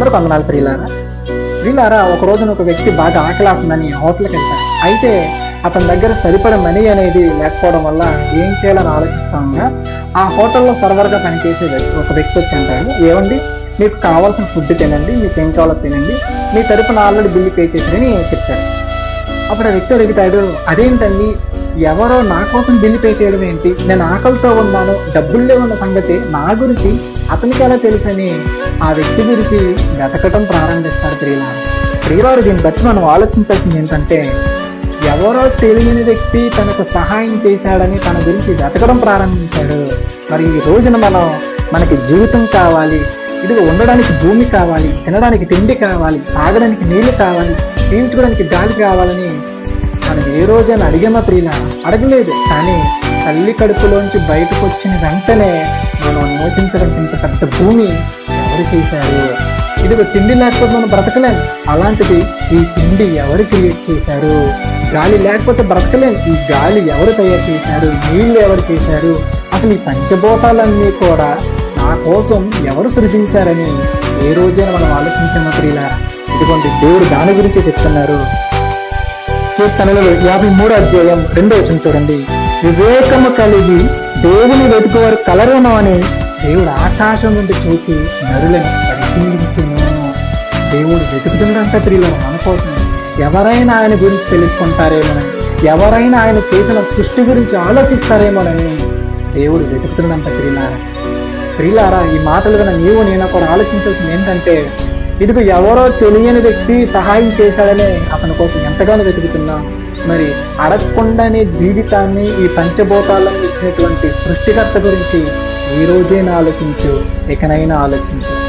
అందరూ కొందనాలు ప్రియులారా. ప్రియులారా ఒక రోజున ఒక వ్యక్తి బాగా ఆకలాస్తుందని హోటల్కి వెళ్తాడు. అయితే అతని దగ్గర సరిపడ మనీ అనేది లేకపోవడం వల్ల ఏం చేయాలని ఆలోచిస్తాగా ఆ హోటల్లో సర్వర్గా పనిచేసే ఒక వ్యక్తి వచ్చి అంటాడు ఏమండి మీకు కావాల్సిన ఫుడ్ తినండి మీకు ఏం కావాలో తినండి మీ తరపున ఆల్రెడీ బిల్లు పే చేశారని చెప్తాడు. అప్పుడు ఆ వ్యక్తి అడుగుతాడు అదేంటండి? ఎవరో నా కోసం బిల్లు పే చేయడం ఏంటి? నేను ఆకలితో ఉన్నాను డబ్బులు లేవన్న సంగతి నా గురించి అతనికి ఎలా తెలుసని ఆ వ్యక్తి గురించి వెతకటం ప్రారంభిస్తాడు ప్రియులారు. ప్రియులారు దీన్ని బట్టి మనం ఆలోచించాల్సింది ఏంటంటే ఎవరో తెలియని వ్యక్తి తనకు సహాయం చేశాడని తన గురించి వెతకడం ప్రారంభించాడు. మరి ఈ రోజున మనం మనకి జీవితం కావాలి ఇది ఉండడానికి భూమి కావాలి తినడానికి తిండి కావాలి తాగడానికి నీళ్ళు కావాలి పీల్చుకోవడానికి గాలి కావాలని మనం ఏ రోజైనా అడిగామా ప్రియుల అడగలేదు. కానీ తల్లి కడుపులోంచి బయటకు వచ్చిన వెంటనే మనం మోచించడం ఇంత పెద్ద భూమి ఎవరు చేశారు? ఇదిగో తిండి లేకపోతే మనం బ్రతకలేం. అలాంటిది ఈ తిండి ఎవరు క్రియేట్ చేశారు? గాలి లేకపోతే బ్రతకలేం. ఈ గాలి ఎవరు తయారు చేశారు? నీళ్ళు ఎవరు చేశారు? అసలు ఈ పంచభూతాలన్నీ కూడా నా కోసం ఎవరు సృజించారని ఏ రోజైనా మనం ఆలోచించిన ప్రియుల ఇదిగోండి దేవుడు దాని గురించి చెప్తున్నారు. కీర్తనలలో యాభై మూడు అధ్యాయం రెండో వచ్చిన చూడండి. వివేకము కలిగి దేవుని వెతుకువారు కలరేమో అని దేవుడు ఆకాశం నుండి చూచి నరులను పరిశీలించును. దేవుడు వెతుకుతుందంట ప్రియులను మన కోసం ఎవరైనా ఆయన గురించి తెలుసుకుంటారేమోనని ఎవరైనా ఆయన చేసిన సృష్టి గురించి ఆలోచిస్తారేమోనని దేవుడు వెతుకుతుందంట ప్రియులారా. ప్రియులారా ఈ మాటలు విన్న నీవు నేను కూడా ఆలోచించాల్సింది ఏంటంటే ఇదిగో ఎవరో తెలియని వ్యక్తి సహాయం చేశాడనే అతని కోసం ఎంతగానో వెతుకుతున్నా. మరి అడగకుండానే జీవితాన్ని ఈ పంచభూతాలను ఇచ్చినటువంటి సృష్టికర్త గురించి ఈ రోజైనా ఆలోచించు? ఇకనైనా ఆలోచించు.